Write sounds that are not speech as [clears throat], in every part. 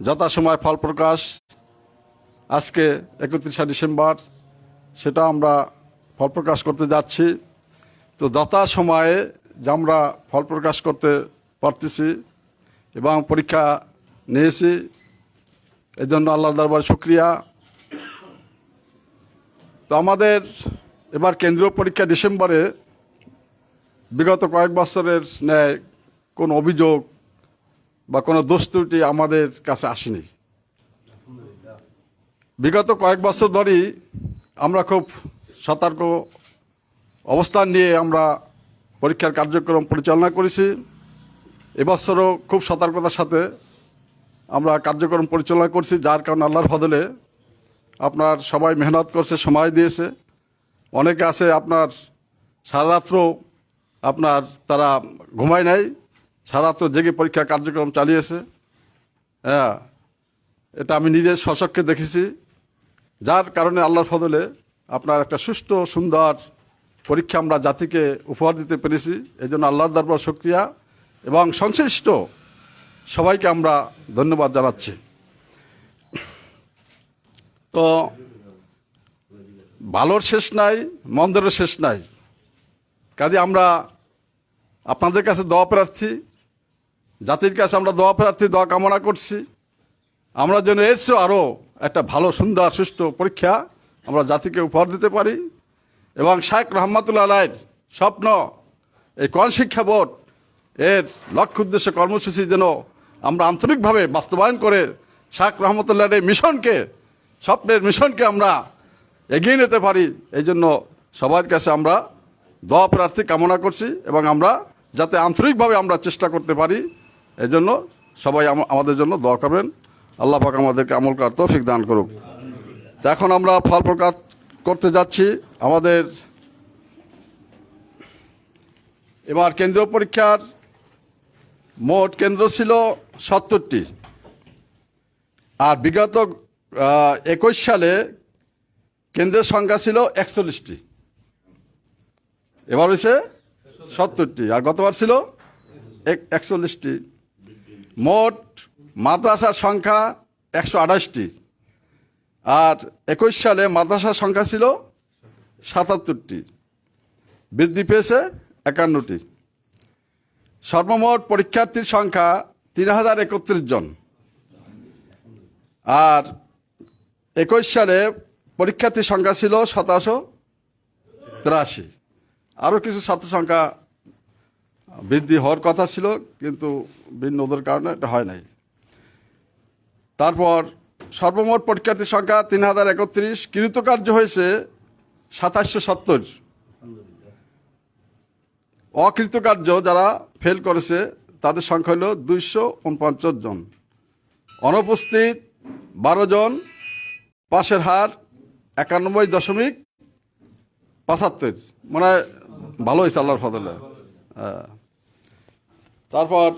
যথাসময় ফল প্রকাশ। আজকে একত্রিশে ডিসেম্বর, সেটা আমরা ফল প্রকাশ করতে যাচ্ছি। তো যথা সময়ে যে আমরা ফল প্রকাশ করতে পারতেছি এবং পরীক্ষা নিয়েছি এই জন্য আল্লাহ দরবার শুক্রিয়া। তো আমাদের এবার কেন্দ্রীয় পরীক্ষা ডিসেম্বরে বিগত কয়েক বছরের ন্যায় কোন অভিযোগ বা কোনো দোষ ত্রুটি আমাদের কাছে আসেনি। বিগত কয়েক বছর ধরেই আমরা খুব সতর্ক অবস্থান নিয়ে আমরা পরীক্ষার কার্যক্রম পরিচালনা করেছি। এবছরও খুব সতর্কতার সাথে আমরা কার্যক্রম পরিচালনা করছি, যার কারণে আল্লাহর বদলে আপনার সবাই মেহনত করছে, সময় দিয়েছে। অনেকে আছে আপনার সারা রাত্র আপনার তারা ঘুমায় নাই সারা রাত্র জেগে পরীক্ষার কার্যক্রম চালিয়েছে। হ্যাঁ এটা আমি নিজের স্বচক্ষে দেখেছি। যার কারণে আল্লাহর ফদলে আপনার একটা সুষ্ঠু সুন্দর পরীক্ষা আমরা জাতিকে উপহার দিতে পেরেছি। এই জন্য আল্লাহর দরবার শুক্রিয়া এবং সংশ্লিষ্ট সবাইকে আমরা ধন্যবাদ জানাচ্ছি। তো, ভালোর শেষ নাই, মন্দেরও শেষ নাই। কাজে আমরা আপনাদের কাছে দোয়া প্রার্থী। জাতির কাছে আমরা দোয়া প্রার্থী, দোয়া কামনা করছি। আমরা যেন এর চেয়েও আরও একটা ভালো, সুন্দর সুষ্ঠু পরীক্ষা আমরা জাতিকে উপহার দিতে পারি। এবং শাহেখ রহমতুল্লাহ আলাইয়ের স্বপ্ন, এই কন শিক্ষা বোর্ড এর লক্ষ্য উদ্দেশ্য, কর্মসূচি যেন আমরা আন্তরিকভাবে বাস্তবায়ন করে শাহেখ রহমতুল্লাহর এই মিশনকে, স্বপ্নের মিশনকে আমরা এগিয়ে নিতে পারি। এই জন্য সবার কাছে আমরা দোয়া প্রার্থী কামনা করছি এবং আমরা যাতে আন্তরিকভাবে আমরা চেষ্টা করতে পারি। এই জন্য সবাই আমাদের জন্য দোয়া করবেন। আল্লাহ পাক আমাদেরকে আমল করার তৌফিক দান করুক। এখন আমরা ফল প্রকাশ করতে যাচ্ছি। আমাদের এবার কেন্দ্রীয় পরীক্ষার মোট কেন্দ্র ছিল সত্তরটি। আর বিগত একুশ সালে কেন্দ্রের সংখ্যা ছিল একচল্লিশটি। এবার হয়েছে সত্তরটি। আর গতবার ছিল এক- একচল্লিশটি। মোট মাদ্রাসার সংখ্যা একশো আঠাশটি। আর একুশ সালে মাদ্রাসার সংখ্যা ছিল সাতাত্তরটি। বৃদ্ধি পেয়েছে একান্নটি। সর্বমোট পরীক্ষার্থীর সংখ্যা তিন হাজার একত্রিশ জন। আর একুশ সালে পরীক্ষার্থীর সংখ্যা ছিল সতেরোশো তিরাশি। আরও কিছু ছাত্র সংখ্যা বৃদ্ধি হওয়ার কথা ছিল, কিন্তু ভিন্ন ওদের কারণে এটা হয় নাই। তারপর সর্বমোট পরীক্ষার্থীর সংখ্যা তিন হাজার একত্রিশ, কৃতকার্য হয়েছে সাতাশশো সত্তর। অকৃতকার্য যারা ফেল করেছে, তাদের সংখ্যা হলো দুইশো উনপঞ্চাশ জন। অনুপস্থিত বারো জন, পাশের হার একানব্বই দশমিক পঁচাত্তর। মানে ভালো হয়েছে আল্লাহর ফদলে হ্যাঁ। তারপর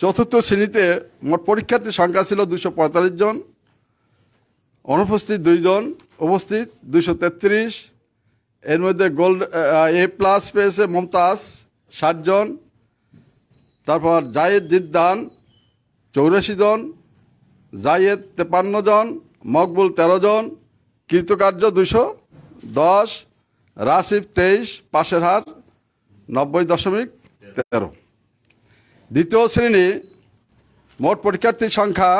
চতুর্থ শ্রেণীতে মোট পরীক্ষার্থীর সংখ্যা ছিল দুশো পঁয়তাল্লিশ জন, অনুপস্থিত দুইজন উপস্থিত দুইশো তেত্রিশ। এর মধ্যে গোল্ড এ প্লাস পেয়েছে মমতাজ ষাট জন। তারপর জায়েদ জিদ্দান চৌরাশি জন, জায়েদ তেপান্ন জন, মকবুল তেরো জন, কৃতকার্য দুশো দশ রাসিফ তেইশ, পাশের হার নব্বই দশমিক তেরো। দ্বিতীয় শ্রেণি মোট পরীক্ষার্থীর সংখ্যা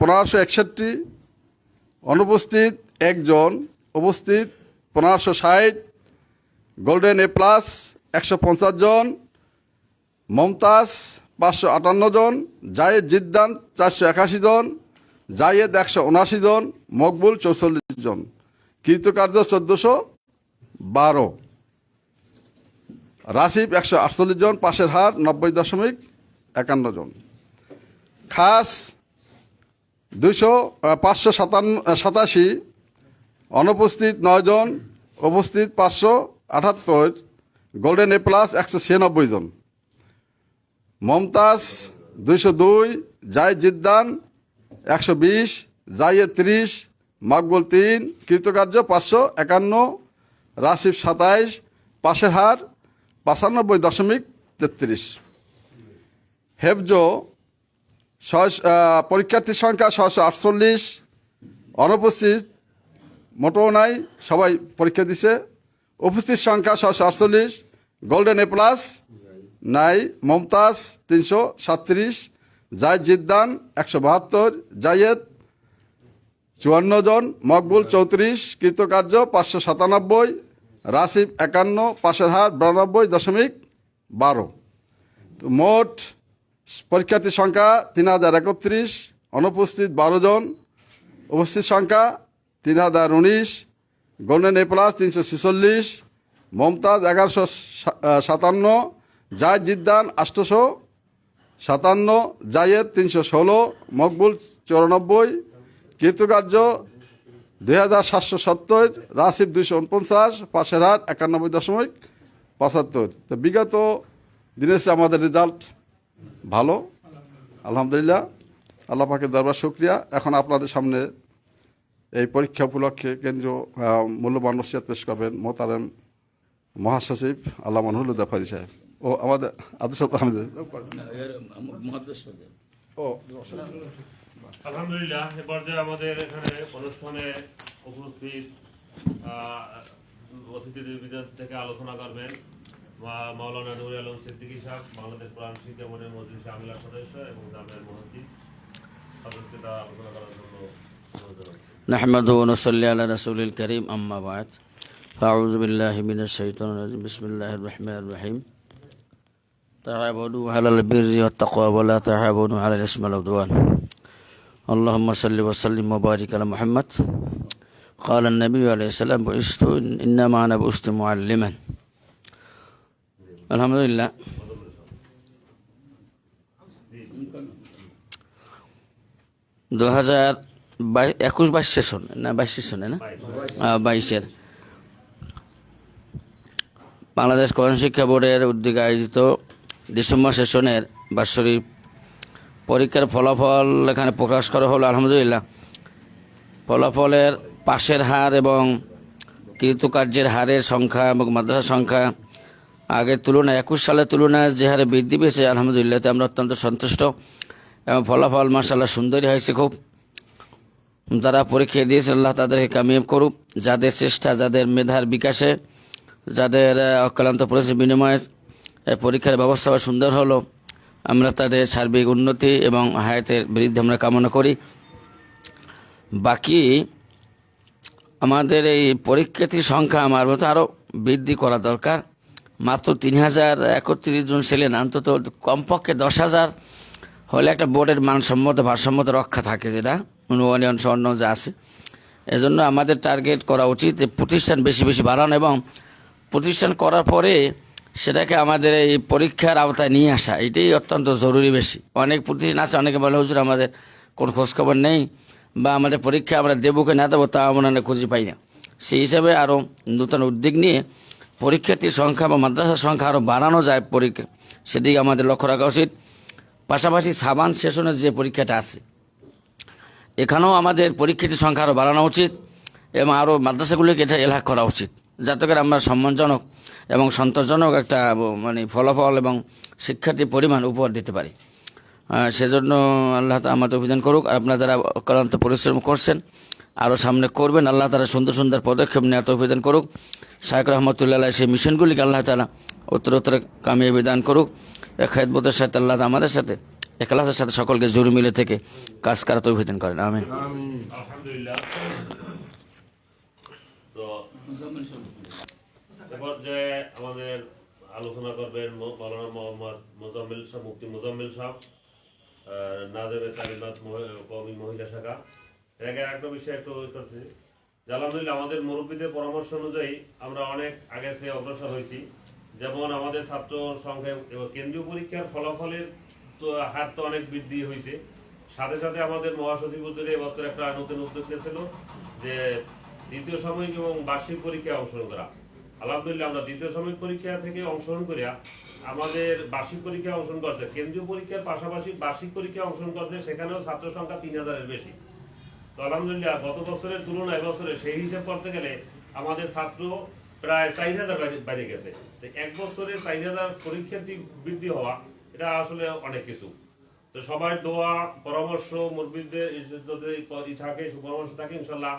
পনেরোশো একষট্টি, অনুপস্থিত একজন, উপস্থিত পনেরোশো ষাট, গোল্ডেন এ প্লাস একশো পঞ্চাশ জন, মমতাজ পাঁচশো আটান্ন জন, জায়েদ জিদ্দান চারশো একাশি জন, জায়েদ একশো উনআশি জন, মকবুল চৌচল্লিশ জন। কৃতকার্য চোদ্দোশো বারো। রাসিফ একশো আটচল্লিশ জন, পাশের হার নব্বই দশমিক একান্ন জন। খাস দুইশো পাঁচশো সাতান্ন সাতাশি, অনুপস্থিত নয় জন, উপস্থিত পাঁচশো আটাত্তর, গোল্ডেন এ প্লাস একশো ছিয়ানব্বই জন। মমতাজ দুইশো দুই জায় জিদ্দান একশো বিশ জাইয়ে ত্রিশ, মকবুল তিন, কৃতকার্য পাঁচশো একান্ন, রাশিফ সাতাইশ, পাশের হার পঁচানব্বই দশমিক তেত্রিশ। হেফজো ছয়শ- পরীক্ষার্থীর সংখ্যা ছশো আটচল্লিশ, অনুপস্থিত মোটেও নাই, সবাই পরীক্ষা দিছে। উপস্থিত সংখ্যা ছশো আটচল্লিশ, গোল্ডেন এ প্লাস নাই, মমতাজ তিনশো সাতত্রিশ জায়দ জিদ্দান একশো বাহাত্তর, জায়েদ চুয়ান্ন জন, মকবুল চৌত্রিশ, কৃতকার্য পাঁচশো সাতানব্বই, রাসিব একান্ন, পাশের হার বিরানব্বই দশমিক বারো। মোট পরীক্ষার্থীর সংখ্যা তিন হাজার একত্রিশ, অনুপস্থিত বারো জন, উপস্থিত সংখ্যা তিন হাজার উনিশ, গোল্ডেন এ প্লাস তিনশো ছেচল্লিশ, মমতাজ এগারোশো সাতান্ন, জায়দ জিদ্দান আটশোশো সাতান্ন, জায়েদ তিনশো ষোলো, মকবুল চৌরানব্বই কৃতকার্য দুই হাজার সাতশো সত্তর, রাসিব দুইশো উনপঞ্চাশ, পাশের হাট একানব্বই দশমিক পঁচাত্তর। তো বিগত দিনের আমাদের রেজাল্ট ভালো? আলহামদুলিল্লাহ। আল্লাহ পাকের দরবার শুক্রিয়া। এখন আপনাদের সামনে এই পরীক্ষা উপলক্ষে কেন্দ্রীয় মূল্যবান নসিহত পেশ করবেন মোতারেম মহাসচিব আল্লাহ মনহুল দাফারি সাহেব। ও, আমাদের আদর্শ আহমেদ ও, আলহামদুলিল্লাহ, এ পর্যায়ে আমাদের এখানে অনুষ্ঠানে উপস্থিত অতিথিদের থেকে আলোচনা করবেন। মাওলানা নুর আলম সিদ্দিকী সাহেব বাংলাদেশ কোরআন শিক্ষা মনে মজলিস আমিলার সদস্য এবং জামের মহাদিস তাদেরকে তারা আলোচনা করার জন্য অনুরোধ জানাচ্ছি। نحمده ونصلي على رسول الكريم أما بعد فأعوذ بالله من الشيطان الرجيم بسم الله الرحمن الرحيم تعاونوا على البر والتقوى ولا تعاونوا على الإثم والعدوان اللهم صل وسلم وبارك على محمد قال النبي عليه السلام بعثت إنما أنا بعثت معلما আলহামদুলিল্লাহ। দু হাজার বাইশ একুশ বাইশ সেশন না বাইশ সেশনে না? বাইশের। বাংলাদেশ কোরআন শিক্ষা বোর্ডের উদ্যোগে আয়োজিত ডিসেম্বর সেশনের বার্ষরী পরীক্ষার ফলাফল এখানে প্রকাশ করা হলো, আলহামদুলিল্লাহ। ফলাফলের পাশের হার এবং কৃতকার্যের হারের সংখ্যা এবং মাদ্রাসার সংখ্যা আগের তুলনায়, একুশ সালের তুলনায় যে হারে বৃদ্ধি পেয়েছে, আলহামদুলিল্লাহ এতে আমরা অত্যন্ত সন্তুষ্ট। এবং ফলাফল মাসাল্লাহ সুন্দরী হয়েছে খুব। যারা পরীক্ষা দিয়েছে, আল্লাহ তাদেরকে কামিয়াব করুক। যাদের চেষ্টা, যাদের মেধার বিকাশে, যাদের অক্লান্ত পরিশ্রম বিনিময়ে পরীক্ষার ব্যবস্থা সুন্দর হলো। আমরা তাদের সার্বিক উন্নতি এবং হায়াতের বৃদ্ধি আমরা কামনা করি। বাকি, আমাদের এই পরীক্ষার্থীর সংখ্যা আমার মতো আরও বৃদ্ধি করা দরকার। মাত্র তিন হাজার একত্রিশ জন ছিলেন, অন্তত কমপক্ষে দশ হাজার হলে একটা বোর্ডের মানসম্মত, ভারসাম্যত রক্ষা থাকে যেটা অনুবনীয়ন স্বর্ণ যা আছে। এজন্য আমাদের টার্গেট করা উচিত যে প্রতিষ্ঠান বেশি বেশি বাড়ানো এবং প্রতিষ্ঠান করার পরে সেটাকে আমাদের এই পরীক্ষার আওতায় নিয়ে আসা, এটাই অত্যন্ত জরুরি বেশি। অনেক প্রতিষ্ঠান আছে, অনেকে বলে, হুজুর, আমাদের কোনো খোঁজখবর নেই বা আমাদের পরীক্ষা আমরা দেবো কি না দেবো তা আমরা খুঁজে পাই না। সেই হিসাবে আরও নূতন উদ্যোগ নিয়ে পরীক্ষার্থীর সংখ্যা বা মাদ্রাসার সংখ্যা আরও বাড়ানো যায় পরীক্ষা, সেদিকে আমাদের লক্ষ্য রাখা উচিত। পাশাপাশি সাবান সেশনের যে পরীক্ষাটা আছে, এখানেও আমাদের পরীক্ষার্থীর সংখ্যা আরও বাড়ানো উচিত এবং আরও মাদ্রাসাগুলিকে এটা এলাকা করা উচিত। যাতে করে আমরা সম্মানজনক এবং সন্তোষজনক একটা মানে ফলাফল এবং শিক্ষার্থীর পরিমাণ উপহার দিতে পারি। সেজন্য আল্লাহ আমাদের অভিযান করুক। আর আপনারা যারা অক্লান্ত পরিশ্রম করছেন আরও সামনে করবেন। আল্লাহ তালা সুন্দর সুন্দর পদক্ষেপ নেওয়ার অভিযান করুক। শাহেক রহমতুল্লাহ সেই মিশনগুলিকে আল্লাহ তালা উত্তর উত্তর কামিয়ে বিধান করুক। খেদবোধের সাথে আল্লাহ আমাদের সাথে একলাসের সাথে সকলকে জোর মিলে থেকে কাজ করাতে অভিযান করেন। তো আমাদের আলোচনা করবেন মৌ- মাওলানা মোহাম্মদ মোজাম্মেল সাহ মুফতি মোজাম্মেল সাহ নাজেবে তালিমাত মহি- মহিলা শাখা। এর আগে একটা বিষয় একটু করছি। আলহামদুলিল্লাহ, আমাদের মুরব্বীদের পরামর্শ অনুযায়ী আমরা অনেক আগে সে অগ্রসর হয়েছি। যেমন আমাদের ছাত্র সংখ্যা কেন্দ্রীয় পরীক্ষার ফলাফলের তো হার তো অনেক বৃদ্ধি হয়েছে। সাথে সাথে আমাদের মহাসচিব হুজুর এবছর একটা নতুন উদ্যোগ নিয়েছিল যে দ্বিতীয় সাময়িক এবং বার্ষিক পরীক্ষায় অংশগ্রহণ করা। আলহামদুলিল্লাহ, আমরা দ্বিতীয় সাময়িক পরীক্ষা থেকে অংশগ্রহণ করিয়া আমাদের বার্ষিক পরীক্ষায় অংশগ্রহণ করছে। কেন্দ্রীয় পরীক্ষার পাশাপাশি বার্ষিক পরীক্ষায় অংশগ্রহণ করছে, সেখানেও ছাত্র সংখ্যা তিন হাজারের বেশি। আলহামদুলিল্লাহ, গত বছরের তুলনায় এবছরে সেই হিসাব করতে গেলে আমাদের ছাত্র প্রায় চার হাজার বাইরে গেছে তো এক বছরে চার হাজার পরীক্ষার্থী বৃদ্ধি হওয়া, এটা আসলে অনেক কিছু তো সবাই দোয়া, পরামর্শ, মুরব্বীদের যদি থাকে পরামর্শ থাকে, ইনশাল্লাহ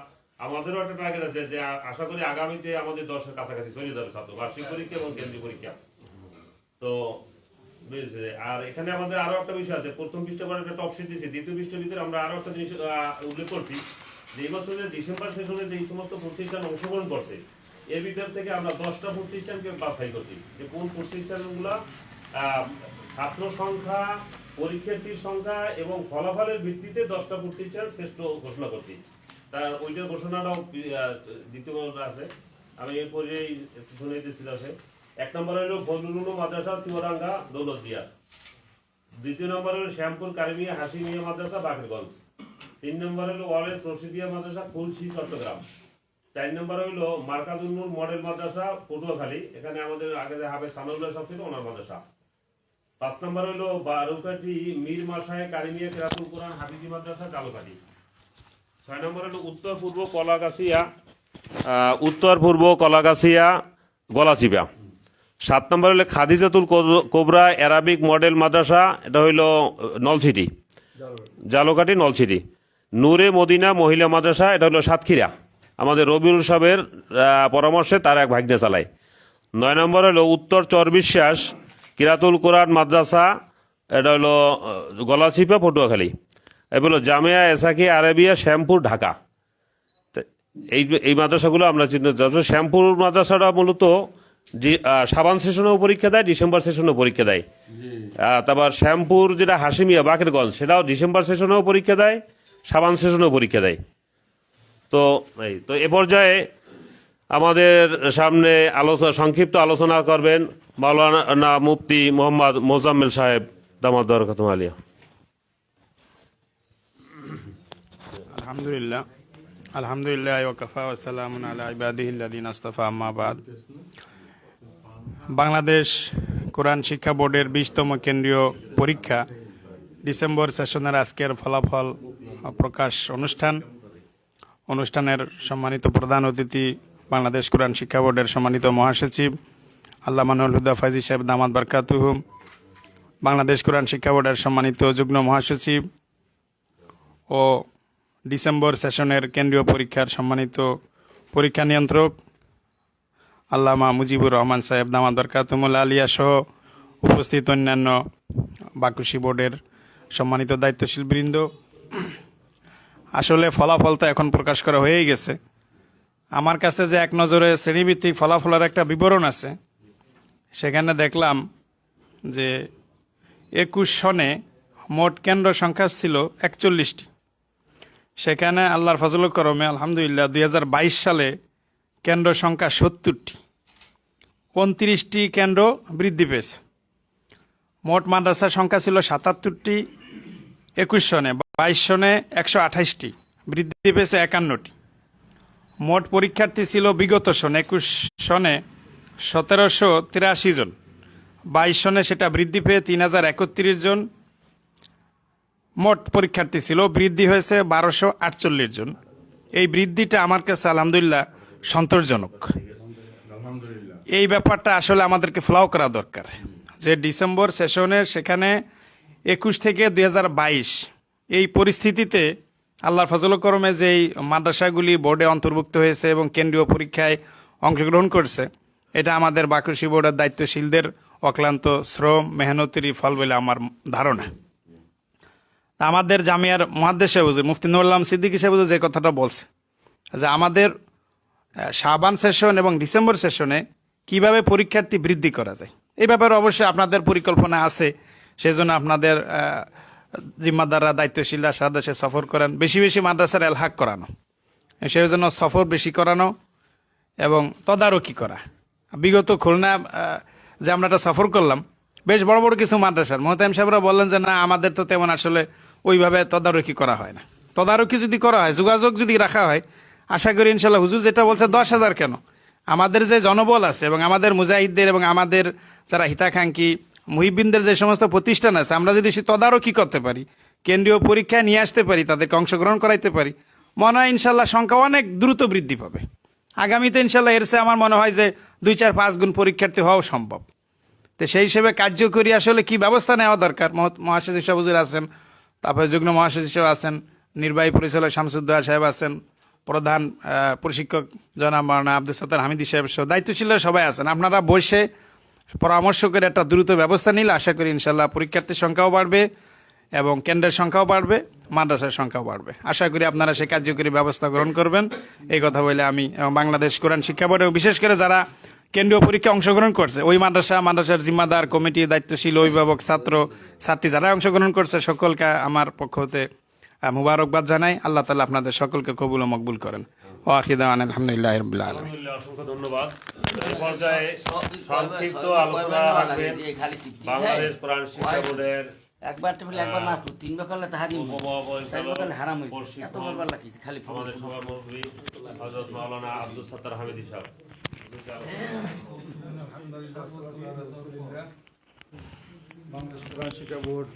আমাদেরও একটা টার্গেট আছে যে আশা করি আগামীতে আমাদের দশের কাছাকাছি চলে যাবে ছাত্র বার্ষিক পরীক্ষা এবং কেন্দ্রীয় পরীক্ষা তো? আর এখানে আমাদের আরও একটা বিষয় আছে। প্রথম একটা দ্বিতীয় ভিতরে আমরা একটা জিনিস উল্লেখ করছি এই বছরের ডিসেম্বর যে সমস্ত অংশগ্রহণ করছে এর ভিতর থেকে আমরা দশটা প্রতিষ্ঠানকে বাছাই করছি। যে কোন প্রতিষ্ঠানগুলো ছাত্র সংখ্যা, পরীক্ষার্থীর সংখ্যা এবং ফলাফলের ভিত্তিতে দশটা প্রতিষ্ঠান শ্রেষ্ঠ ঘোষণা করছি। তা ওইটার ঘোষণাটাও দ্বিতীয় আছে। আমি একটু শুনে দিচ্ছি এক নম্বর হলো ফজলুল মাদ্রাসা, চুয়াডাঙ্গা, দৌলতদিয়া। দ্বিতীয় নম্বর হলো শ্যামপুর, কারিমিয়া, হাসিমিয়া মাদ্রাসা, বাকেরগঞ্জ। তিন নম্বর হলো ওয়ালেস, রশিদিয়া মাদ্রাসা, খুলশি, চট্টগ্রাম। চার নম্বর হলো মার্কাজুন্নুর মডেল মাদ্রাসা, পটুয়াখালী। এখানে আমাদের আগে যে হাফেজ সানাউল্লাহ সব ছিল, ওনার মাদ্রাসা। পাঁচ নম্বর হলো বারুকাটি মীর মাসায় কারিমিয়া, কেরাতুল কোরআন, হাফিজি মাদ্রাসা কালুকাঠি ছয় নম্বর হলো উত্তর পূর্ব কলাগাছিয়া উত্তর পূর্ব কলাগাছিয়া, গলাচিপা। সাত নম্বর হলো খাদিজাতুল কোবরা অ্যারাবিক মডেল মাদ্রাসা, এটা হইল নলছিটি। জালোকাটি, নলছিটি। নূরে মদিনা মহিলা মাদ্রাসা, এটা হলো সাতক্ষীরা। আমাদের রবিউল সাহেবের পরামর্শে তার এক ভাগ্নে চালায়। নয় নম্বর হলো উত্তর চরবিশ্বাস কিরাতুল কোরআন মাদ্রাসা, এটা হলো গলাচিপা পটুয়াখালী। হলো জামিয়া, এসাকি, আরবিয়া, শ্যামপুর, ঢাকা। এই এই মাদ্রাসাগুলো আমরা চিহ্নিত শ্যামপুর মাদ্রাসাটা মূলত সাবান সেশনেও পরীক্ষা দেয় ডিসেম্বর সেশনেও পরীক্ষা দেয়। তারপর শ্যামপুর যেটা হাসিমিয়া বাকেরগঞ্জ সেটাও ডিসেম্বর সেশনেও পরীক্ষা দেয় সাবান সেশনেও পরীক্ষা দেয়। তো এই তো এ পর্যায়ে আমাদের সামনে আলোচনা সংক্ষিপ্ত আলোচনা করবেন মাওলানা মুফতি মোহাম্মদ মোজাম্মেল সাহেব দামাদ আলিয়া। আলহামদুলিল্লাহ। আলহামদুলিল্লাহ ওকফা ওসালাম আলা ইবাদিহিল্লাদিন আস্তাফা আম্মাবাদ বাংলাদেশ কোরআন শিক্ষা বোর্ডের বিশতম কেন্দ্রীয় পরীক্ষা ডিসেম্বর সেশনের আজকের ফলাফল প্রকাশ অনুষ্ঠান। অনুষ্ঠানের সম্মানিত প্রধান অতিথি বাংলাদেশ কোরআন শিক্ষা বোর্ডের সম্মানিত মহাসচিব আল্লাহ মানুল হুদা ফাইজি সাহেব দামাদ বারকাতুহুম বাংলাদেশ কোরআন শিক্ষা বোর্ডের সম্মানিত যুগ্ম মহাসচিব ও ডিসেম্বর সেশনের কেন্দ্রীয় পরীক্ষার সম্মানিত পরীক্ষা নিয়ন্ত্রক আল্লামা মুজিবুর রহমান সাহেব দামাদ বরকাতুমুল আলিয়া সহ উপস্থিত অন্যান্য বাকুশি বোর্ডের সম্মানিত দায়িত্বশীল বৃন্দ। আসলে ফলাফল তো এখন প্রকাশ করা হয়েই গেছে। আমার কাছে যে এক নজরে শ্রেণীভিত্তিক ফলাফলের একটা বিবরণ আছে, সেখানে দেখলাম যে একুশ সনে মোট কেন্দ্র সংখ্যা ছিল একচল্লিশটি। সেখানে আল্লাহর ফজল করমে আলহামদুলিল্লাহ দুই হাজার বাইশ সালে কেন্দ্র সংখ্যা সত্তরটি। উনত্রিশটি কেন্দ্র বৃদ্ধি পেয়েছে। মোট মাদ্রাসার সংখ্যা ছিল সাতাত্তরটি, একুশ সনে বাইশ সনে একশো আঠাইশটি বৃদ্ধি পেয়েছে একান্নটি। মোট পরীক্ষার্থী ছিল বিগত সনে, একুশ সনে সতেরোশো তিরাশি জন, বাইশ সনে সেটা বৃদ্ধি পেয়ে তিন হাজার একত্রিশ জন। মোট পরীক্ষার্থী ছিল, বৃদ্ধি হয়েছে বারোশো আটচল্লিশ জন। এই বৃদ্ধিটা আমার কাছে আলহামদুলিল্লাহ সন্তোষজনক। এই ব্যাপারটা আসলে আমাদেরকে ফ্লাও করা দরকার। যে ডিসেম্বর সেশনে সেখানে একুশ থেকে দু হাজার বাইশ এই পরিস্থিতিতে আল্লাহর ফজল করমে যেই মাদ্রাসাগুলি বোর্ডে অন্তর্ভুক্ত হয়েছে এবং কেন্দ্রীয় পরীক্ষায় অংশগ্রহণ করছে এটা আমাদের বাকুশি বোর্ডের দায়িত্বশীলদের অক্লান্ত শ্রম মেহনতেরই ফল বলে আমার ধারণা। আমাদের জামিয়ার মহাদ্দেশ সাহেব হুজুর, মুফতি নুরুল্লাহ সিদ্দিকী সাহেব যে কথাটা বলছে যে আমাদের শাবান সেশন এবং ডিসেম্বর সেশনে কীভাবে পরীক্ষার্থী বৃদ্ধি করা যায়? এই ব্যাপারে অবশ্যই আপনাদের পরিকল্পনা আছে। সেজন্য আপনাদের জিম্মাদাররা, দায়িত্বশীলরা সারা দেশে সফর করেন। বেশি বেশি মাদ্রাসার এলহাক করানো। সেই জন্য সফর বেশি করানো এবং তদারকি করা। বিগত খুলনা যে আমরা একটা সফর করলাম, বেশ বড় বড় কিছু মাদ্রাসার। মোহতাইম সাহেবরা বললেন যে, না, আমাদের তো তেমন আসলে ওইভাবে তদারকি করা হয় না। তদারকি যদি করা হয়, যোগাযোগ যদি রাখা হয়, আশা করি ইনশাল্লাহ হুজুর যেটা বলছে দশ হাজার কেন? আমাদের যে জনবল আছে এবং আমাদের মুজাহিদদের এবং আমাদের যারা হিতাকাঙ্ক্ষী মুহিবিনদের যে সমস্ত প্রতিষ্ঠান আছে, আমরা যদি সে তদারকি করতে পারি, কেন্দ্রীয় পরীক্ষায় নিয়ে আসতে পারি, তাদেরকে অংশগ্রহণ করাইতে পারি, মনে হয় ইনশাল্লাহ সংখ্যা অনেক দ্রুত বৃদ্ধি পাবে। আগামীতে ইনশাল্লাহ এর চেয়ে আমার মনে হয় যে দুই চার পাঁচ গুণ পরীক্ষার্থী হওয়াও সম্ভব। তো সেই হিসেবে কার্যকরী আসলে কি ব্যবস্থা নেওয়া দরকার? মহ- মহাসচিব সাহেব আছেন, তারপরে যুগ্ম মহাসচিব আছেন, নির্বাহী পরিচালক শামসুদ্দোহা সাহেব আছেন প্রধান প্রশিক্ষক জনাব মাওলানা আব্দুল সত্তার হামিদি সাহেব সহ দায়িত্বশীলরা সবাই আছেন। আপনারা বসে পরামর্শ করে একটা দ্রুত ব্যবস্থা নিলে আশা করি ইনশাল্লাহ পরীক্ষার্থীর সংখ্যাও বাড়বে এবং কেন্দ্রের সংখ্যাও বাড়বে, মাদ্রাসার সংখ্যাও বাড়বে। আশা করি আপনারা সেই কার্যকরী ব্যবস্থা গ্রহণ করবেন। এই কথা বলে আমি বাংলাদেশ কোরআন শিক্ষা বোর্ড এবং বিশেষ করে যারা কেন্দ্রীয় পরীক্ষায় অংশগ্রহণ করছে, ওই মাদ্রাসা, মাদ্রাসার জিম্মাদার কমিটি দায়িত্বশীল অভিভাবক, ছাত্র, ছাত্রী যারা অংশগ্রহণ করছে, সকলকে আমার পক্ষ হতে মুবারকবাদ জানাই। আল্লাহ তালা আপনাদের সকলকে কবুল ও মকবুল করেন। ও আখিদান আলহামদুলিল্লাহ রবিল্লা আলম অসংখ্য ধন্যবাদ। সংক্ষিপ্ত আলোচনা বাংলাদেশ কোরআন শিক্ষা বোর্ডের একবার টেবিল একবার না তিনবার করলে তাহারি উপমহাপরিচালক, চারবার করলে হারাম এত বলবার লাগি, খালি আমাদের সবার মুরব্বী হযরত মাওলানা আব্দুল সত্তার হামিদি সাহেব। বাংলাদেশ কোরআন শিক্ষা বোর্ড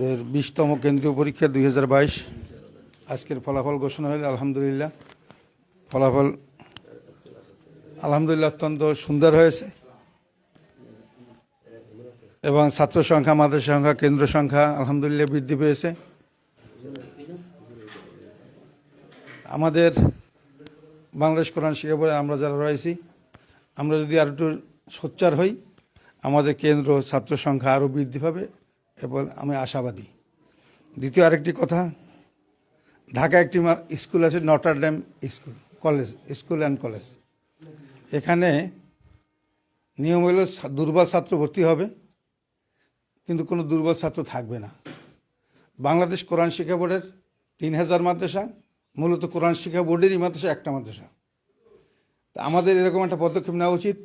দের বিশতম কেন্দ্রীয় পরীক্ষা দুই হাজার বাইশ। আজকের ফলাফল ঘোষণা হলে আলহামদুলিল্লাহ। ফলাফল আলহামদুলিল্লাহ অত্যন্ত সুন্দর হয়েছে। এবং ছাত্র সংখ্যা, মাদ্রাসা সংখ্যা, কেন্দ্র সংখ্যা আলহামদুলিল্লাহ বৃদ্ধি পেয়েছে। আমাদের বাংলাদেশ কোরআন শিক্ষা আমরা যারা রয়েছি, আমরা যদি আর একটু সোচ্চার হই, আমাদের কেন্দ্র ছাত্র সংখ্যা আরও বৃদ্ধি পাবে। এবং আমি আশাবাদী। দ্বিতীয় আরেকটি কথা ঢাকা একটি স্কুল আছে Notre Dame school, college, school and college. এখানে নিয়ম হলো দুর্বল ছাত্র ভর্তি হবে, কিন্তু কোনো দুর্বল ছাত্র থাকবে না। বাংলাদেশ কোরআন শিক্ষা বোর্ডের তিন হাজার মাদ্রাসা, মূলত কোরআন শিক্ষা বোর্ডেরই মাদ্রাসা, একটা মাদ্রাসা। তা আমাদের এরকম একটা পদক্ষেপ নেওয়া উচিত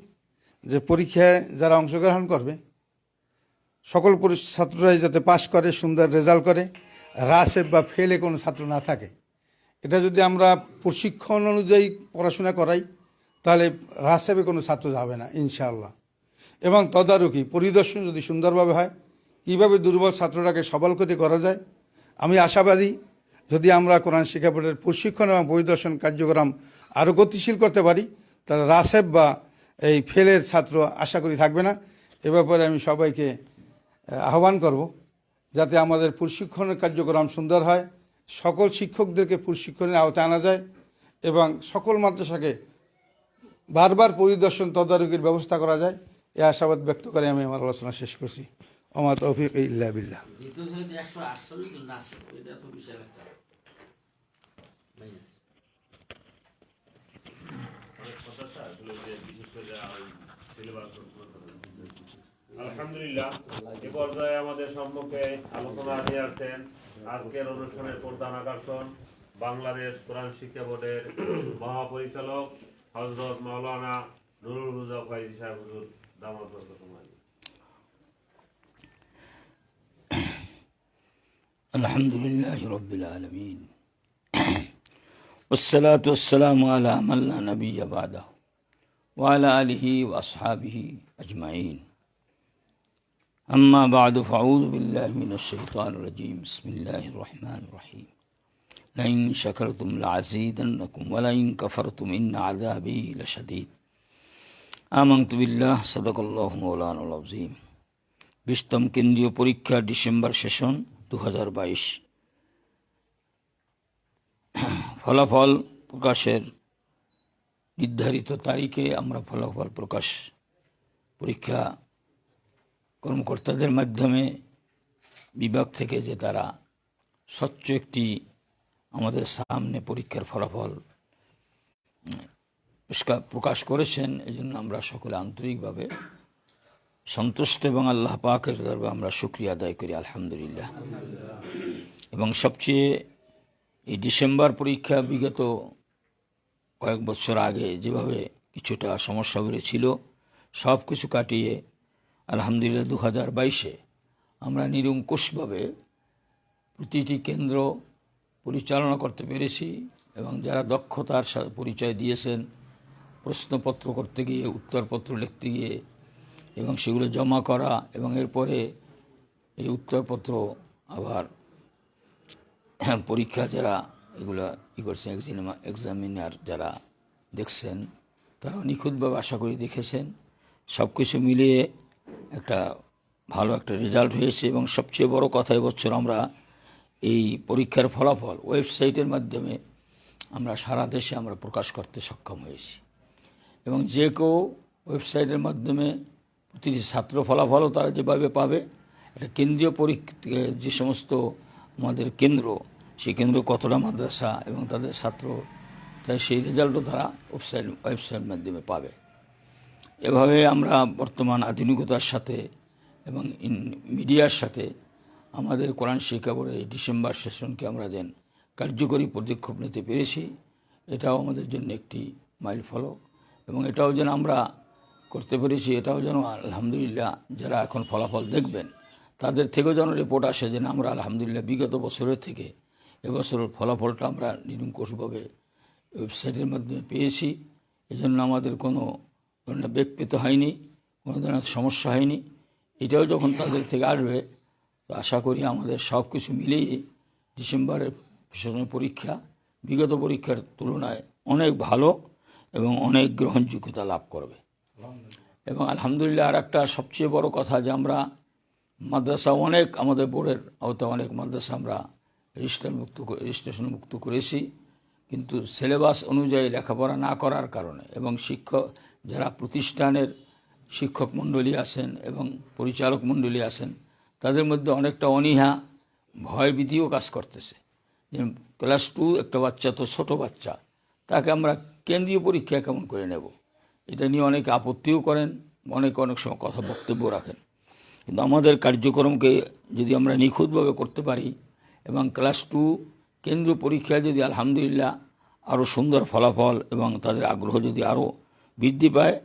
যে পরীক্ষায় যারা অংশগ্রহণ করবে সকল ছাত্ররাই যাতে পাশ করে, সুন্দর রেজাল্ট করে রাসে বা ফেলে কোনো ছাত্র না থাকে। এটা যদি আমরা প্রশিক্ষণ অনুযায়ী পড়াশোনা করাই, তাহলে রাসেবে কোনো ছাত্র যাবে না, ইনশাআল্লাহ। এবং তদারকি, পরিদর্শন যদি সুন্দরভাবে হয়, কীভাবে দুর্বল ছাত্রটাকে সবল করে করা যায়, আমি আশাবাদী যদি আমরা কোরআন শিক্ষা বোর্ডের প্রশিক্ষণ এবং পরিদর্শন কার্যক্রম আরও গতিশীল করতে পারি, তাহলে রাসেব বা এই ফেলের ছাত্র আশা করি থাকবে না। এ ব্যাপারে আমি সবাইকে আহ্বান করব যাতে আমাদের প্রশিক্ষণের কার্যক্রম সুন্দর হয় সকল শিক্ষকদেরকে প্রশিক্ষণের আওতায় আনা যায় এবং সকল মাদ্রাসাকে বারবার পরিদর্শন তদারকির ব্যবস্থা করা যায়। এ আশাবাদ ব্যক্ত করে আমি আমার আলোচনা শেষ করছি। আমার তৌফিক ইল্লা বিল্লাহ। বিশেষ করে আলহামদুলিল্লাহ এ পর্যায়ে আমাদের সম্মুখে আলোচনা নিয়ে আসছেন আজকের অনুষ্ঠানের প্রধান আকর্ষণ বাংলাদেশ কোরআন শিক্ষা বোর্ডের মহাপরিচালক হজরত মাওলানা নুরুল হুজা ফাইজি সাহেব হুজুর দামাদ বরকতুল্লাহ الحمد لله رب العالمين والصلاة والسلام على من لا نبي بعده وعلى آله وأصحابه أجمعين أما بعد فأعوذ بالله من الشيطان الرجيم بسم الله الرحمن الرحيم لئن شكرتم لعزيدنكم ولئن كفرتم إن عذابي لشديد آمنت بالله صدق الله مولانا العظيم বিশতম কেন্দ্রীয় পরীক্ষা ডিসেম্বর সেশন দু ফলাফল প্রকাশের নির্ধারিত তারিখে আমরা ফলাফল প্রকাশ পরীক্ষা কর্মকর্তাদের মাধ্যমে বিভাগ থেকে যে তারা স্বচ্ছ একটি আমাদের সামনে পরীক্ষার ফলাফল প্রকাশ করেছেন, এজন্য আমরা সকলে আন্তরিকভাবে সন্তুষ্ট এবং আল্লাহ পাকের দরবারে আমরা শুক্রিয়া আদায় করি, আলহামদুলিল্লাহ। এবং সবচেয়ে এই ডিসেম্বর পরীক্ষা বিগত কয়েক বছর আগে যেভাবে কিছুটা সমস্যা বেড়েছিল সব কিছু কাটিয়ে আলহামদুলিল্লাহ দু হাজার বাইশে আমরা নিরঙ্কুশভাবে প্রতিটি কেন্দ্র পরিচালনা করতে পেরেছি এবং যারা দক্ষতার পরিচয় দিয়েছেন, প্রশ্নপত্র করতে গিয়ে, উত্তরপত্র লিখতে গিয়ে এবং সেগুলো জমা করা এবং এরপরে এই উত্তরপত্র আবার [clears throat] পরীক্ষা যারা এগুলো ই করছেন এক্সামিনার যারা দেখছেন তারা নিখুঁতভাবে আশা করি দেখেছেন। সব কিছু মিলিয়ে একটা ভালো একটা রেজাল্ট হয়েছে এবং সবচেয়ে বড় কথা এবছর আমরা এই পরীক্ষার ফলাফল ওয়েবসাইটের মাধ্যমে আমরা সারা দেশে আমরা প্রকাশ করতে সক্ষম হয়েছি। এবং যে কেউ ওয়েবসাইটের মাধ্যমে প্রতিটি ছাত্র ফলাফলও তারা যেভাবে পাবে, এটা কেন্দ্রীয় পরীক্ষা, যে সমস্ত আমাদের কেন্দ্র, সেই কেন্দ্র কতটা মাদ্রাসা এবং তাদের ছাত্র, তাই সেই রেজাল্টও তারা ওয়েবসাইট ওয়েবসাইট মাধ্যমে পাবে। এভাবে আমরা বর্তমান আধুনিকতার সাথে এবং মিডিয়ার সাথে আমাদের কোরআন শিক্ষা বোর্ডের এই ডিসেম্বর সেশনকে আমরা যেন কার্যকরী পদক্ষেপ নিতে পেরেছি, এটাও আমাদের জন্য একটি মাইল ফলক এবং এটাও যেন আমরা করতে পেরেছি, এটাও যেন আলহামদুলিল্লাহ যারা এখন ফলাফল দেখবেন, তাদের থেকেও যেন রিপোর্ট আসে যে না, আমরা আলহামদুলিল্লাহ বিগত বছরের থেকে এবছরের ফলাফলটা আমরা নিরঙ্কুশভাবে ওয়েবসাইটের মাধ্যমে পেয়েছি। এজন্য আমাদের কোনো ধরনের বেগ পেতে হয়নি কোনো ধরনের সমস্যা হয়নি। এটাও যখন তাদের থেকে আসবে, তো আশা করি আমাদের সব কিছু মিলিয়ে ডিসেম্বরের সেশনের পরীক্ষা, বিগত পরীক্ষার তুলনায় অনেক ভালো এবং অনেক গ্রহণযোগ্যতা লাভ করবে। এবং আলহামদুলিল্লাহ আর একটা সবচেয়ে বড় কথা যে আমরা মাদ্রাসা অনেক, আমাদের বোর্ডের আওতায় অনেক মাদ্রাসা আমরা রেজিস্ট্রার মুক্ত রেজিস্ট্রেশন মুক্ত করেছি। কিন্তু সিলেবাস অনুযায়ী লেখাপড়া না করার কারণে এবং শিক্ষক যারা প্রতিষ্ঠানের শিক্ষক মণ্ডলী আছেন এবং পরিচালক মণ্ডলী আছেন, তাদের মধ্যে অনেকটা অনীহা, ভয়ভীতিও কাজ করতেছে। ক্লাস টু একটা বাচ্চা তো ছোট বাচ্চা, তাকে আমরা কেন্দ্রীয় পরীক্ষা কেমন করে নেব? এটা নিয়ে অনেকে আপত্তিও করেন, অনেকে, অনেক সময় কথা বক্তব্য রাখেন। কিন্তু আমাদের কার্যক্রমকে যদি আমরা নিখুঁতভাবে করতে পারি এবং ক্লাস টু কেন্দ্রীয় পরীক্ষায় যদি আলহামদুলিল্লাহ আরও সুন্দর ফলাফল এবং তাদের আগ্রহ যদি আরও বৃদ্ধি পায়,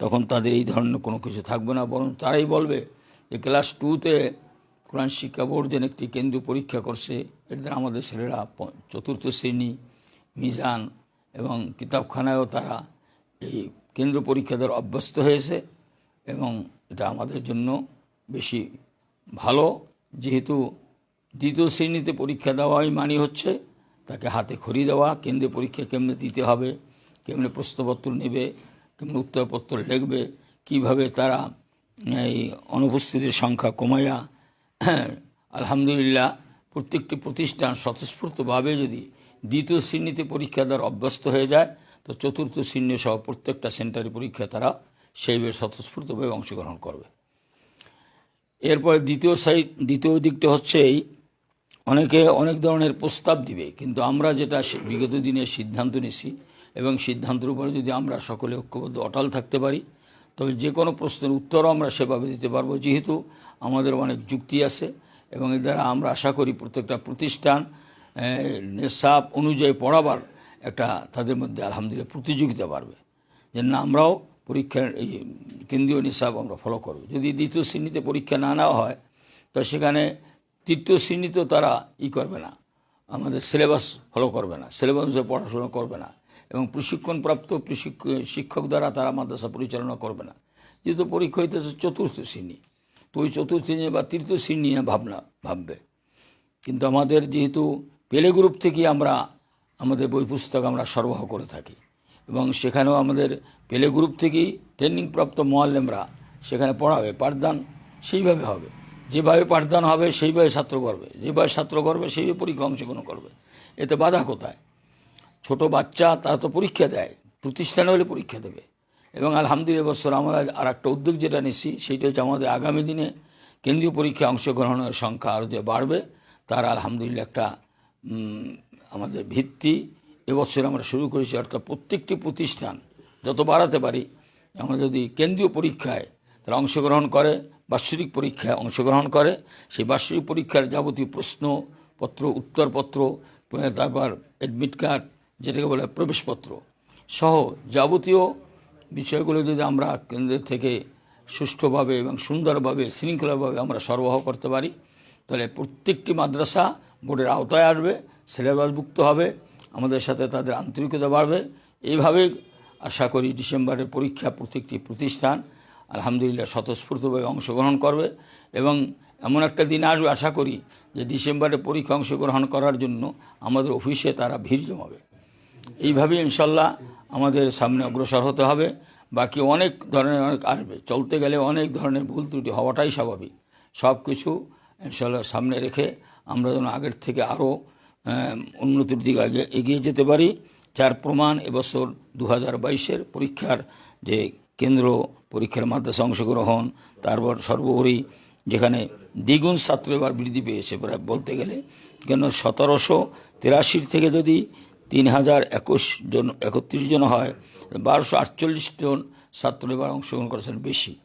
তখন তাদের এই ধরনের কোনো কিছু থাকবে না। বরং তারাই বলবে যে, ক্লাস টুতে কোরআন শিক্ষা বোর্ড যেন একটি কেন্দ্রীয় পরীক্ষা করছে। এর দ্বারা আমাদের ছেলেরা চতুর্থ শ্রেণি, মিজান এবং কিতাবখানায়ও তারা এই কেন্দ্র পরীক্ষা দ্বারা অভ্যস্ত হয়েছে এবং এটা আমাদের জন্য বেশি ভালো। যেহেতু দ্বিতীয় শ্রেণীতে পরীক্ষা দেওয়াই মানি হচ্ছে, তাকে হাতে খড়ি দেওয়া, কেন্দ্রে পরীক্ষা কেমনে দিতে হবে, কেমনে প্রশ্নপত্র নেবে উত্তরপত্র লিখবে, কীভাবে তারা এই অনুপস্থিতির সংখ্যা কমাইয়া, আলহামদুলিল্লাহ, প্রত্যেকটি প্রতিষ্ঠান স্বতঃস্ফূর্তভাবে যদি দ্বিতীয় শ্রেণীতে পরীক্ষা দেওয়ার অভ্যস্ত হয়ে যায়, তো চতুর্থ শ্রেণি সহ প্রত্যেকটা সেন্টারে পরীক্ষা তারা সেইভাবে স্বতঃস্ফূর্তভাবে অংশগ্রহণ করবে। এরপরে দ্বিতীয় সাইড দ্বিতীয় দিকটা হচ্ছে এই, অনেকে অনেক ধরনের প্রস্তাব দিবে, কিন্তু আমরা যেটা বিগত দিনে সিদ্ধান্ত নিছি এবং সিদ্ধান্তের উপরে যদি আমরা সকলে ঐক্যবদ্ধ অটল থাকতে পারি তবে যে কোনো প্রশ্নের উত্তরও আমরা সেভাবে দিতে পারব। যেহেতু আমাদের অনেক যুক্তি আছে এবং এর দ্বারা আমরা আশা করি প্রত্যেকটা প্রতিষ্ঠান এ, নেশাব অনুযায়ী পড়াবার একটা তাদের মধ্যে আলহামদুলিল্লাহ প্রতিযোগিতা বাড়বে। যে না আমরাও পরীক্ষার এই কেন্দ্রীয় নিসাব আমরা ফলো করব। যদি দ্বিতীয় শ্রেণীতে পরীক্ষা না নেওয়া হয় তো সেখানে তৃতীয় শ্রেণীতেও তারা ই করবে না। আমাদের সিলেবাস ফলো করবে না সিলেবাস পড়াশোনা করবে না। এবং প্রশিক্ষণপ্রাপ্ত শিক্ষক দ্বারা তারা মাদ্রাসা পরিচালনা করবে না। যেহেতু পরীক্ষা হইতেছে চতুর্থ শ্রেণি, তো ওই চতুর্থ শ্রেণি বা তৃতীয় শ্রেণি নিয়ে ভাবনা, ভাববে। কিন্তু আমাদের যেহেতু পেলে গ্রুপ থেকে আমরা, আমাদের বই পুস্তক আমরা সরবরাহ করে থাকি এবং সেখানেও আমাদের পেলে গ্রুপ থেকেই ট্রেনিংপ্রাপ্ত মোয়াল্লেমরা সেখানে পড়াবে, পাঠদান সেইভাবে হবে। যেভাবে পাঠদান হবে সেইভাবে ছাত্র করবে যেভাবে ছাত্র করবে সেইভাবে পরীক্ষা অংশগ্রহণ করবে। এতে বাধা কোথায়? ছোট বাচ্চা তারা তো পরীক্ষা দেয়, প্রতিষ্ঠানে হলে পরীক্ষা দেবে। এবং আলহামদুলিল্লাহ বছর আমরা আর একটা উদ্যোগ যেটা নিছি সেটা হচ্ছে আমাদের আগামী দিনে কেন্দ্রীয় পরীক্ষায় অংশগ্রহণের সংখ্যা আরও যে বাড়বে, তার আলহামদুলিল্লাহ একটা আমাদের ভিত্তি এবছর আমরা শুরু করেছি। অর্থাৎ প্রত্যেকটি প্রতিষ্ঠান, যত বাড়াতে পারি, আমরা যদি কেন্দ্রীয় পরীক্ষায় তারা অংশগ্রহণ করে, বাৎসরিক পরীক্ষায় অংশগ্রহণ করে, সেই বাৎসরিক পরীক্ষার যাবতীয় প্রশ্নপত্র উত্তরপত্র, তারপর অ্যাডমিট কার্ড যেটাকে বলে প্রবেশপত্র। সহ যাবতীয় বিষয়গুলো যদি আমরা কেন্দ্রের থেকে সুষ্ঠুভাবে এবং সুন্দরভাবে, শৃঙ্খলাভাবে আমরা সরবরাহ করতে পারি, তাহলে প্রত্যেকটি মাদ্রাসা বোর্ডের আওতায় আসবে, সিলেবাসভুক্ত হবে, আমাদের সাথে তাদের আন্তরিকতা বাড়বে। এইভাবে আশা করি ডিসেম্বরের পরীক্ষা প্রত্যেকটি প্রতিষ্ঠান আলহামদুলিল্লাহ স্বতঃস্ফূর্তভাবে অংশগ্রহণ করবে এবং এমন একটা দিন আসবে, আশা করি যে ডিসেম্বরে পরীক্ষা অংশগ্রহণ করার জন্য আমাদের অফিসে তারা ভিড় জমাবে। এইভাবে ইনশাল্লাহ আমাদের সামনে অগ্রসর হতে হবে। বাকি অনেক ধরনের অনেক আসবে চলতে গেলে অনেক ধরনের ভুল ত্রুটি হওয়াটাই স্বাভাবিক। সব কিছু ইনশাল্লাহ সামনে রেখে আমরা যেন আগের থেকে আরও উন্নতির দিকে আগে এগিয়ে যেতে পারি। যার প্রমাণ এবছর দু হাজার বাইশের পরীক্ষার যে কেন্দ্র পরীক্ষার মাদ্রাসা অংশগ্রহণ, তারপর সর্বোপরি যেখানে দ্বিগুণ ছাত্র এবার বৃদ্ধি পেয়েছে প্রায় বলতে গেলে। কেন সতেরোশো তিরাশির থেকে যদি তিন হাজার একুশ জন, একত্রিশ জন হয়, বারোশো আটচল্লিশ জন ছাত্র এবার অংশগ্রহণ করেছেন বেশি।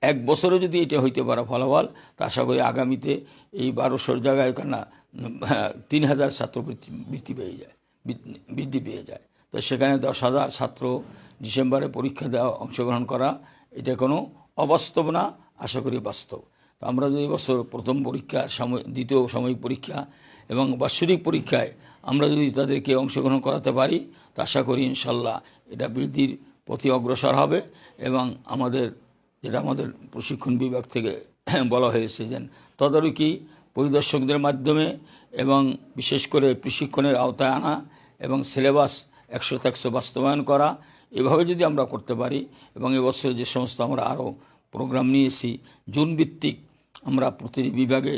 এক বছরে যদি এটা হইতে পারে ফলাফল, তা আশা করি আগামীতে এই বারোশোর জায়গায় কেন তিন হাজার ছাত্র বৃত্তি পেয়ে যায়, বৃদ্ধি- পেয়ে যায়। তো সেখানে দশ হাজার ছাত্র ডিসেম্বরে পরীক্ষা দেওয়া, অংশগ্রহণ করা, এটা কোনো অবাস্তব না, আশা করি বাস্তব। তো আমরা যদি বছর প্রথম পরীক্ষা সময়, দ্বিতীয় সাময়িক পরীক্ষা এবং বাৎসরিক পরীক্ষায় আমরা যদি তাদেরকে অংশগ্রহণ করাতে পারি, তা আশা করি ইনশাল্লাহ এটা বৃদ্ধির প্রতি অগ্রসর হবে এবং আমাদের, যেটা আমাদের প্রশিক্ষণ বিভাগ থেকে [clears throat] বলা হয়েছে যে তদারকি পরিদর্শকদের মাধ্যমে এবং বিশেষ করে প্রশিক্ষণের আওতায় আনা এবং সিলেবাস একশো একশো বাস্তবায়ন করা, এভাবে যদি আমরা করতে পারি এবং এবছর যে সমস্ত আমরা আরও প্রোগ্রাম নিয়েছি জুন ভিত্তিক আমরা প্রতিটি বিভাগে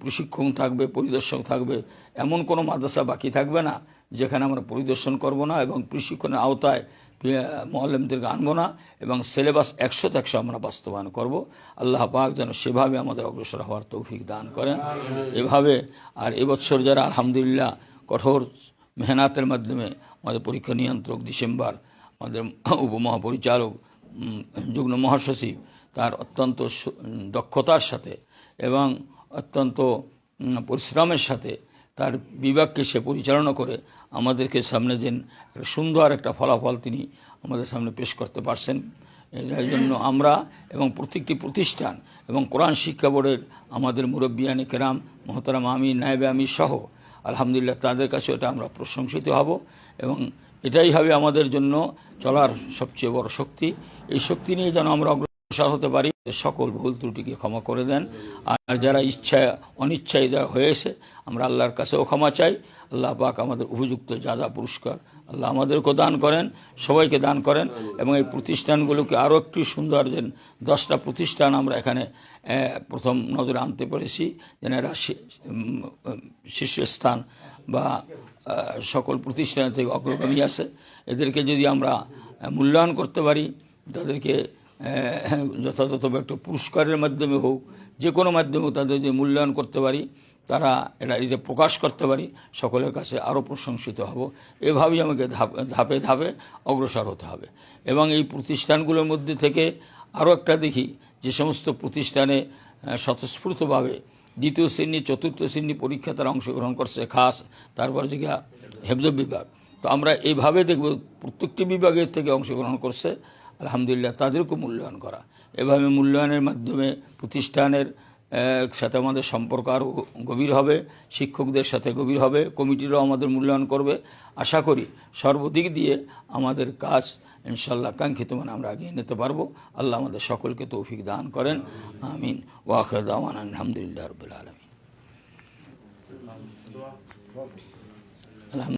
প্রশিক্ষণ থাকবে পরিদর্শক থাকবে, এমন কোনো মাদ্রাসা বাকি থাকবে না যেখানে আমরা পরিদর্শন করব না এবং প্রশিক্ষণের আওতায় মহল্লামদেরকে আনব না এবং সিলেবাস একশো একশো আমরা বাস্তবায়ন করব। আল্লাহ পাক যেন সেভাবে আমাদের অগ্রসর হওয়ার তৌফিক দান করেন। এভাবে আর এবছর যারা আলহামদুলিল্লাহ কঠোর মেহনাতের মাধ্যমে আমাদের পরীক্ষা নিয়ন্ত্রক ডিসেম্বর আমাদের উপমহাপরিচালক যুগ্ম মহাসচিব তার অত্যন্ত দক্ষতার সাথে এবং অত্যন্ত পরিশ্রমের সাথে তার বিভাগকে সে পরিচালনা করে আমাদেরকে সামনে যেন সুন্দর একটা ফলাফল তিনি আমাদের সামনে পেশ করতে পারছেন। এই জন্য আমরা এবং প্রত্যেকটি প্রতিষ্ঠান এবং কোরআন শিক্ষা বোর্ডের আমাদের মুরব্বী মুরব্বিয়ানি কেরাম, মহতারাম আমি নায়েবে আমি সহ আলহামদুলিল্লাহ তাদের কাছে এটা আমরা প্রশংসিত হব এবং এটাই হবে আমাদের জন্য চলার সবচেয়ে বড় শক্তি। এই শক্তি নিয়ে যেন আমরা অগ্রসর হতে পারি। সকল ভুল ত্রুটিকে ক্ষমা করে দেন। আর যারা ইচ্ছা, অনিচ্ছায় যারা হয়েছে, আমরা আল্লাহর কাছেও ক্ষমা চাই। আল্লাহ পাক আমাদের উপযুক্ত যা যা পুরস্কার, আল্লাহ আমাদেরকেও দান করেন, সবাইকে দান করেন এবং এই প্রতিষ্ঠানগুলোকে আরও একটু সুন্দর যেন দশটা প্রতিষ্ঠান আমরা এখানে প্রথম নজরে আনতে পেরেছি, যেন এরা শীর্ষস্থান বা সকল প্রতিষ্ঠান থেকে অগ্রগামী আছে। এদেরকে যদি আমরা মূল্যায়ন করতে পারি, তাদেরকে আহ, যথাযথ একটা পুরস্কারের মাধ্যমে হোক যে কোনো মাধ্যমে তাদের যদি মূল্যায়ন করতে পারি তারা এটা এটা প্রকাশ করতে পারি সকলের কাছে আরও প্রশংসিত হব। এভাবেই আমাকে ধাপে ধাপে অগ্রসর হতে হবে। এবং এই প্রতিষ্ঠানগুলোর মধ্যে থেকে আরও একটা দেখি যে সমস্ত প্রতিষ্ঠানে স্বতঃস্ফূর্তভাবে দ্বিতীয় শ্রেণি চতুর্থ শ্রেণি পরীক্ষা তারা অংশগ্রহণ করছে খাস তারপর যে হেফজ বিভাগ। তো আমরা এইভাবে দেখব প্রত্যেকটি বিভাগের থেকে অংশগ্রহণ করছে। আলহামদুলিল্লাহ, তাদেরকেও মূল্যায়ন করা। এভাবে মূল্যায়নের মাধ্যমে প্রতিষ্ঠানের সাথে আমাদের সম্পর্ক আরও গভীর হবে, শিক্ষকদের সাথে গভীর হবে, কমিটিরও আমাদের মূল্যায়ন করবে। আশা করি সর্বদিক দিয়ে আমাদের কাজ ইনশাল্লাহ কাঙ্ক্ষিত মানে আমরা এগিয়ে নিতে পারব। আল্লাহ আমাদের সকলকে তৌফিক দান করেন। আমিন। ওয়াখর দাওয়ান আলহামদুলিল্লাহ রবিল আলমিন।